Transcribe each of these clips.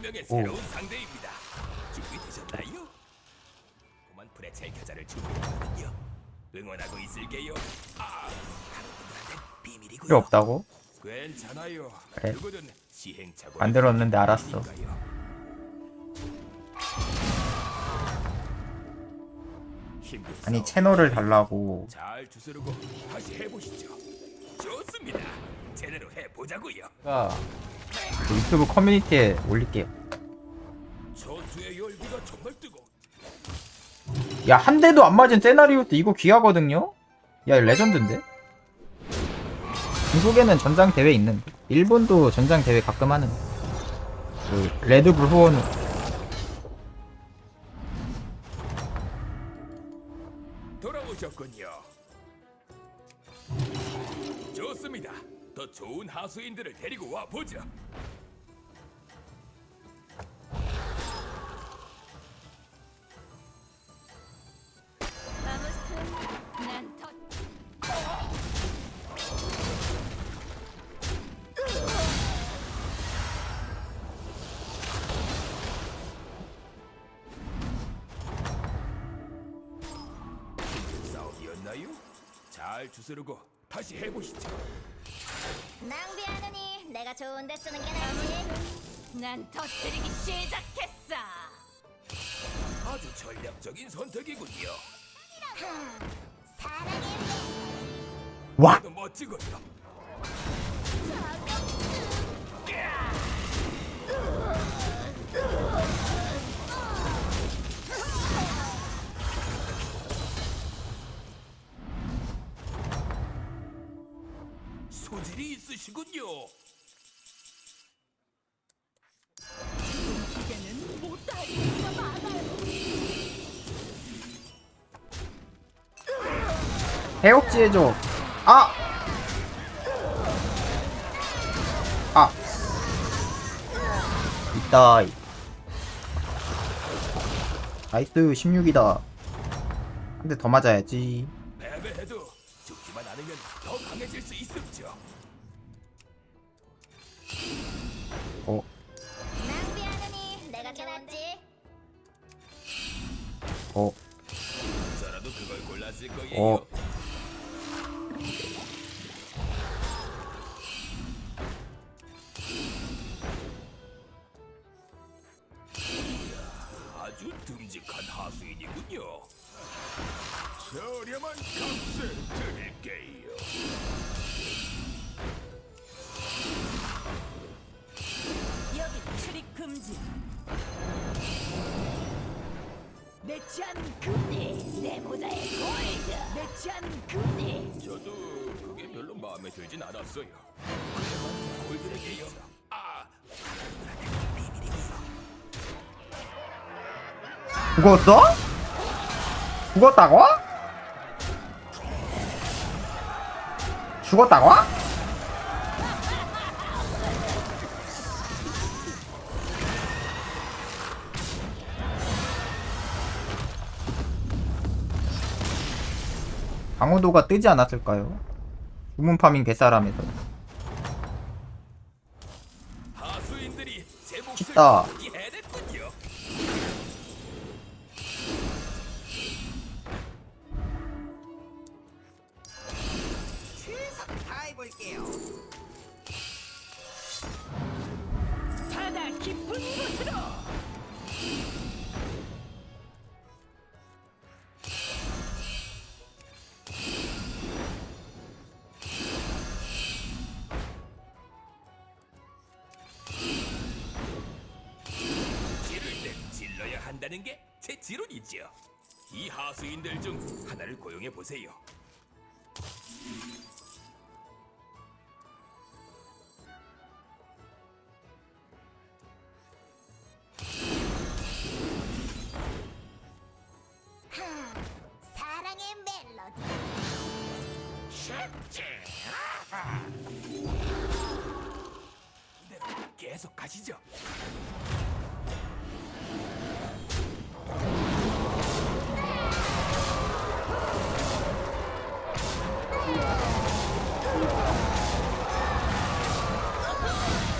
운명의 오. 새로운 상대입니다. 준비되셨나요? 오만 풀의 제켜자를 준비했거든요. 응원하고 있을게요. 아, 다른 분들한테 비밀이고요. 필요 없다고? 괜찮아요. 그래. 누구든 시행착오. 만들었는데 알았어. 아니 채널을 달라고 잘 주스르고 다시 해보시죠. 좋습니다. 제대로 해보자고요. 제가 그 유튜브 커뮤니티에 올릴게요. 야 한 대도 안 맞은 세나리오 때 이거 귀하거든요? 야 레전드인데? 중국에는 전장 대회 있는데 일본도 전장 대회 가끔 하는 그 레드불 후원 더 좋은 하수인들을 데리고 와 싸움이었나요? 잘 주스르고 다시 해보시죠. 낭비하느니 내가 좋은데 쓰는 게 낫지. 난 터뜨리기 시작했어. 아주 전략적인 선택이군요. 사랑의 와! 아주 멋지군요. 있으시군요. 기계는 못할 이유가 많아요. 해옥지 해줘 아! 아 있다 나이스 16이다 한 대 더 맞아야지 패배해도 죽지만 않으면 더 강해질 수. 어 어, 저 마음에 들진 않았어요. 골드에게요. 아, 죽었어? 죽었다고? 죽었다고? 강호도가 뜨지 않았을까요? 주문 파밍 몫을 쉽다. 한다는 게 제 지론이죠. 이 하수인들 중 하나를 고용해 보세요.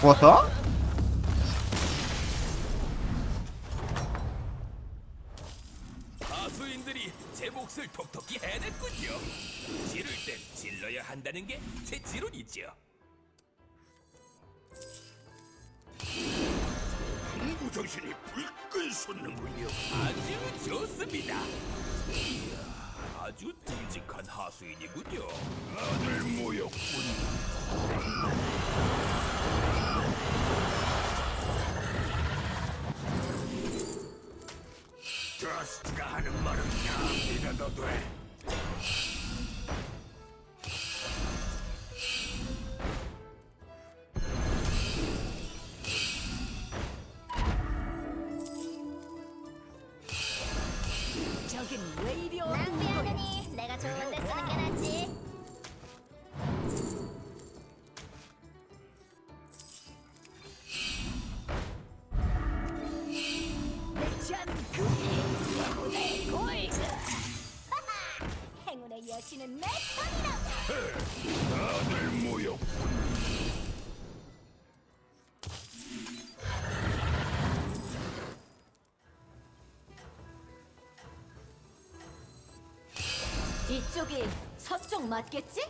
죽었어? 가수인들이 제 몫을 톡톡히 해냈군요. 지를 땐 질러야 한다는 게 제 지론이죠. 아주 듬직한 하수인이군요. 다들 모였군. 트러스트가 하는 말은 다 믿어도 돼. 이쪽이 서쪽 맞겠지?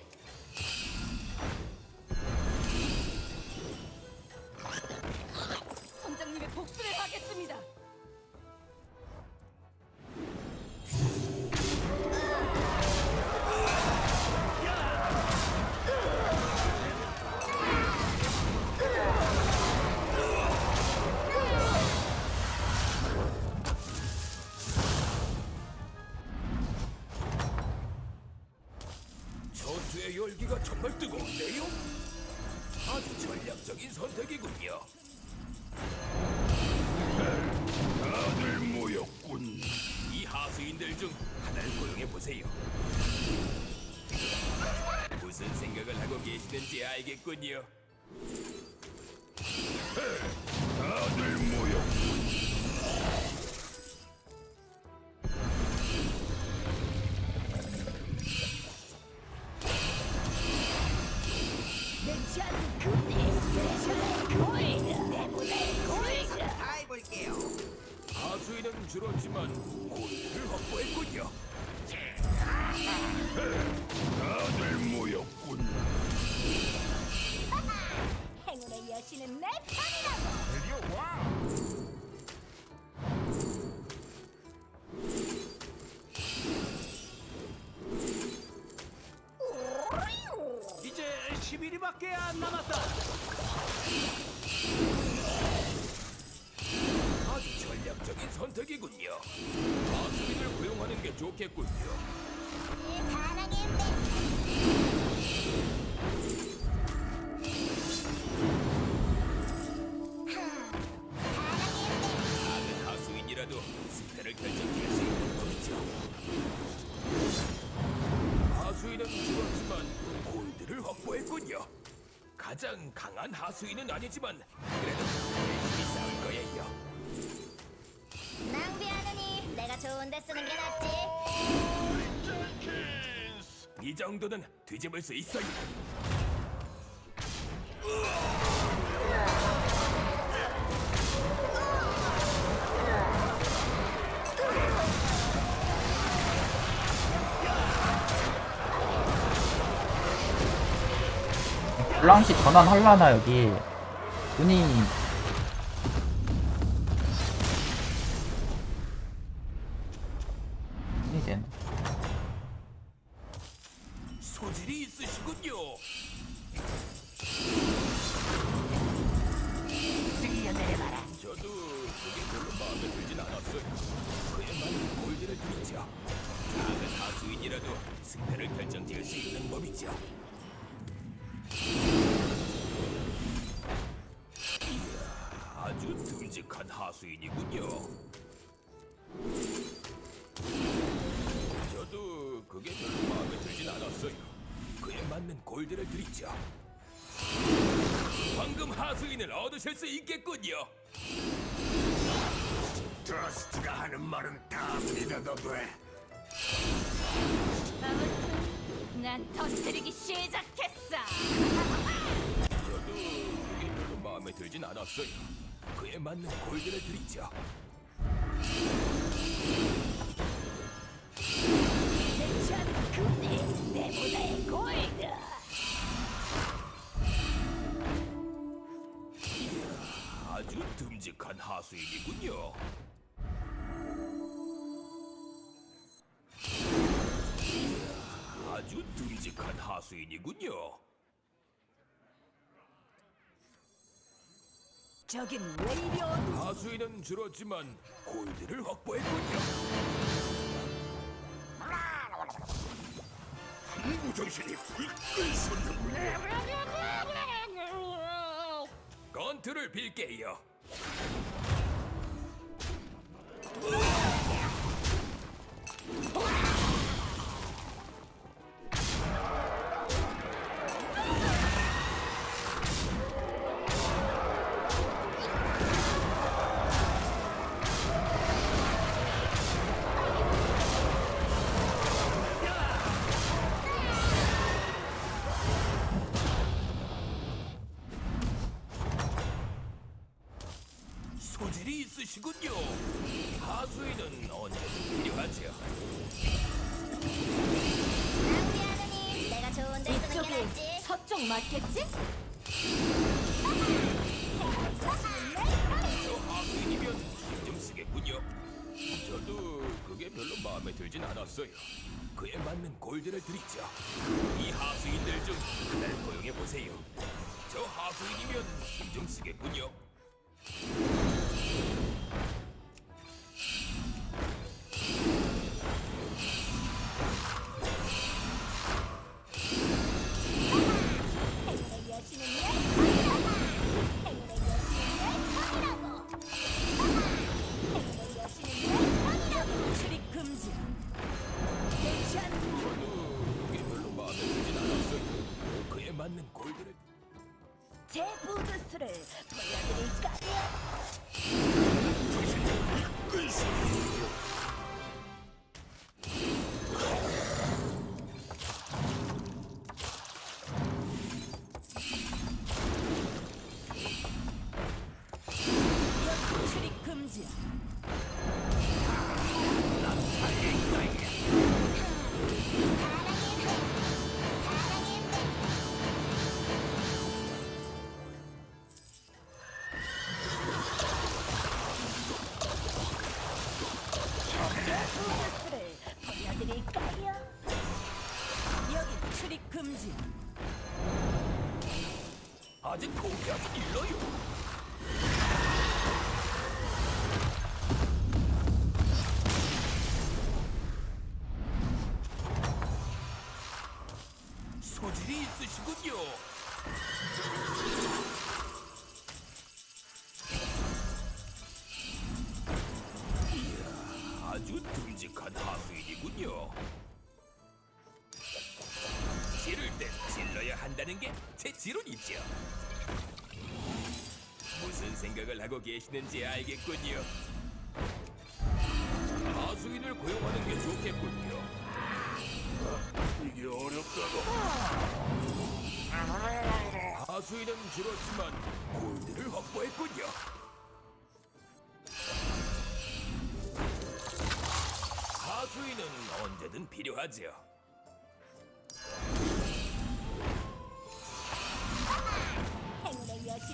열기가 정말 뜨거운데요? 아주 전략적인 선택이군요. 다들 모였군. 이 하수인들 중 하나를 고용해 보세요. 무슨 생각을 하고 계시는지 알겠군요. 다들 모였군. 줄었지만 골드를 확보했군요. 다들 모였군. 행운의 여신은 내 편이라 선택이군요. 하수인을 고용하는 게 좋겠군요. 하수인이라도 승패를 수 있는 법이죠. 하수인은 죽었지만 골드를 확보했군요. 가장 강한 하수인은 아니지만 이 정도는 뒤집을 수 있어요. 블랑시 전환할라나 여기 눈이 소질이 있으시군요. 저도 그게 별로 마음에 들진 않았어요. 맞는 골드를 드리죠. 작은 하수인이라도 승패를 결정지을 수 있는 법이죠. 이야, 아주 듬직한 하수인이군요. 골드를 드리죠. 방금 하수인을 얻으실 수 있겠군요. 트러스트가 하는 말은 다 믿어도 돼. 아무튼 난 터뜨리기 시작했어. 저도 그게 별로 마음에 들진 않았어요. 그에 맞는 골드를 드리죠. 내찬 금이 내보다의 골드. 듬직한 하수인이군요. 아주 듬직한 하수인이군요. 저긴 어두? 하수인은 줄었지만 골드를 확보했군요. 무정신이 불끈 솟는군요. 건투를 빌게요. 있으시군요. 하수인은 언제든 필요하죠. 우리 아드님, 내가 좋은 데 쓰는 게 이쪽이 낫지. 서쪽 맞겠지? 저 하수인이면 신경 쓰겠군요. 저도 그게 별로 마음에 들진 않았어요. 그에 맞는 골드를 드리죠. 이 하수인들 중 하나를 고용해 보세요. 저 하수인이면 신경 쓰겠군요. 아직 공개하기 일러요. 생각을 하고 계시는지 알겠군요. 하수인을 고용하는 게 좋겠군요. 이게 어렵다고. 하수인은 줄었지만 골드를 확보했군요. 하수인은 언제든 필요하죠. 행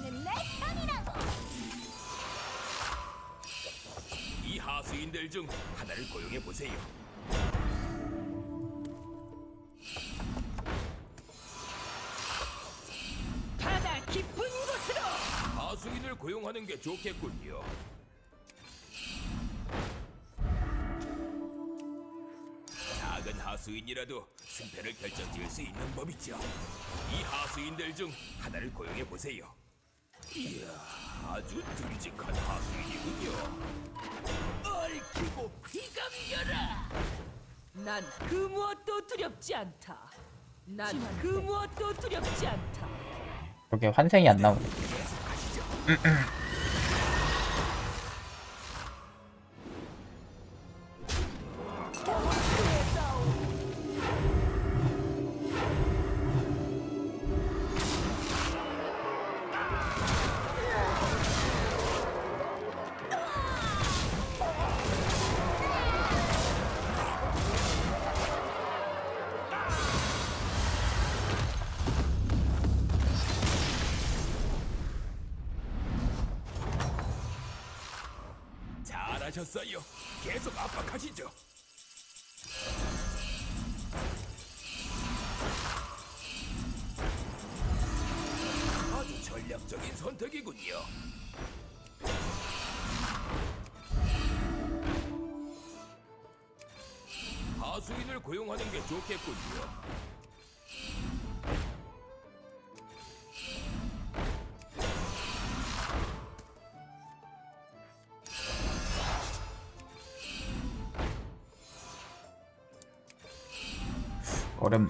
여신은 내 편이라고. 이 하수인들 중 하나를 고용해 보세요. 바다 깊은 곳으로. 하수인을 고용하는 게 좋겠군요. 작은 하수인이라도 승패를 결정지을 수 있는 법이죠. 이 하수인들 중 하나를 고용해 보세요. 이야, 아주 듬직한 하수인이군요. 얽히고 피감겨라. 난 그 무엇도 두렵지 않다. 난 그 무엇도 두렵지 않다. 그렇게 환생이 안 나오네. 계속하시죠. 잘하셨어요. 계속 압박하시죠. 아주 전략적인 선택이군요. 하수인을 고용하는 게 좋겠군요. 어렵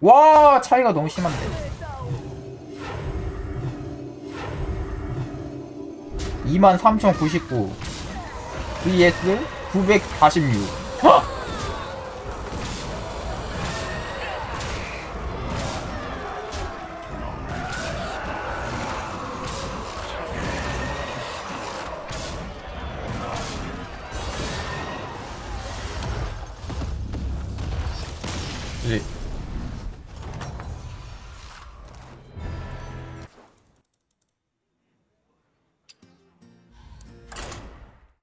와 차이가 너무 심한데. 23,099 vs 946. 헉!